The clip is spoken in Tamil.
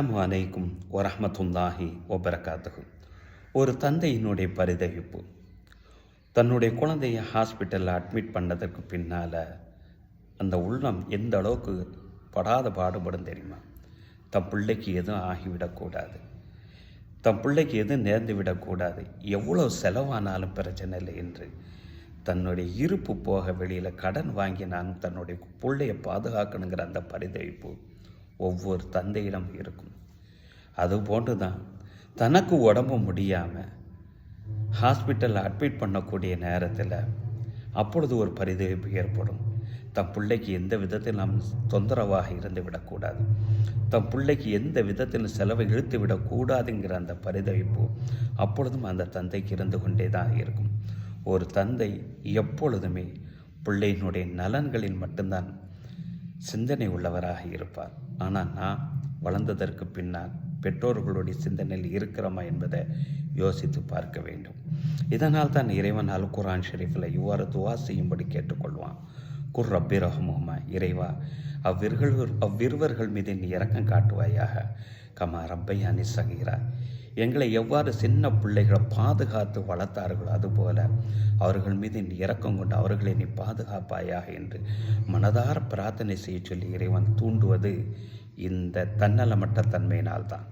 அஸ்ஸலாமு அலைக்கும் வரமத்துல்லாஹி வபரகாத்துஹு. ஒரு தந்தையினுடைய பரிதவிப்பு. தன்னுடைய குழந்தைய ஹாஸ்பிட்டலில் அட்மிட் பண்ணதற்கு பின்னால் அந்த உள்ளம் எந்த அளவுக்கு படாத பாடுபடும் தெரியுமா? தன் பிள்ளைக்கு எதுவும் ஆகிவிடக்கூடாது தன் பிள்ளைக்கு எதுவும் நேர்ந்து விடக்கூடாது எவ்வளோ செலவானாலும் பிரச்சனை இல்லை என்று தன்னுடைய இருப்பு போக வெளியில் கடன் வாங்கி நான் தன்னுடைய பிள்ளையை பாதுகாக்கணுங்கிற அந்த பரிதவிப்பு ஒவ்வொரு தந்தையிடம் இருக்கும். அதுபோன்று தான் தனக்கு உடம்பு முடியாமல் ஹாஸ்பிட்டலில் அட்மிட் பண்ணக்கூடிய நேரத்தில் அப்பொழுது ஒரு பரிதவிப்பு ஏற்படும். தம் பிள்ளைக்கு எந்த விதத்தில் நாம் தொந்தரவாக இருந்து விடக்கூடாது. தம் பிள்ளைக்கு எந்த விதத்தில் செலவை இழுத்து விடக்கூடாதுங்கிற அந்த பரிதவிப்பு அப்பொழுதும் அந்த தந்தைக்கு இருந்து கொண்டே தான் இருக்கும். ஒரு தந்தை எப்பொழுதுமே பிள்ளையினுடைய நலன்களில் மட்டும்தான் சிந்தனை உள்ளவராக இருப்பார். ஆனால் நான் வளர்ந்ததற்கு பின்னால் பெற்றோர்களுடைய சிந்தனையில் இருக்கிறோமா என்பதை யோசித்து பார்க்க வேண்டும். இதனால் தான் இறைவன் அல் குரான் ஷெரீஃபில் இவ்வாறு துவா செய்யும்படி கேட்டுக்கொள்வான். குர் ரப்பி ரஹமுமா இறைவா அவ்விர்கள் அவ்விருவர்கள் மீது நீ இறக்கம் காட்டுவாயாக. கமா ரப்பையானி சகீரா. எங்களை எவ்வாறு சின்ன பிள்ளைகளை பாதுகாத்து வளர்த்தார்களோ அதுபோல அவர்கள் மீது நீ இறக்கம் கொண்டு அவர்களை நீ பாதுகாப்பாயாக என்று மனதார பிரார்த்தனை செய்ய சொல்லி இறைவன் தூண்டுவது இந்த தன்னலமற்ற தன்மையினால்தான்.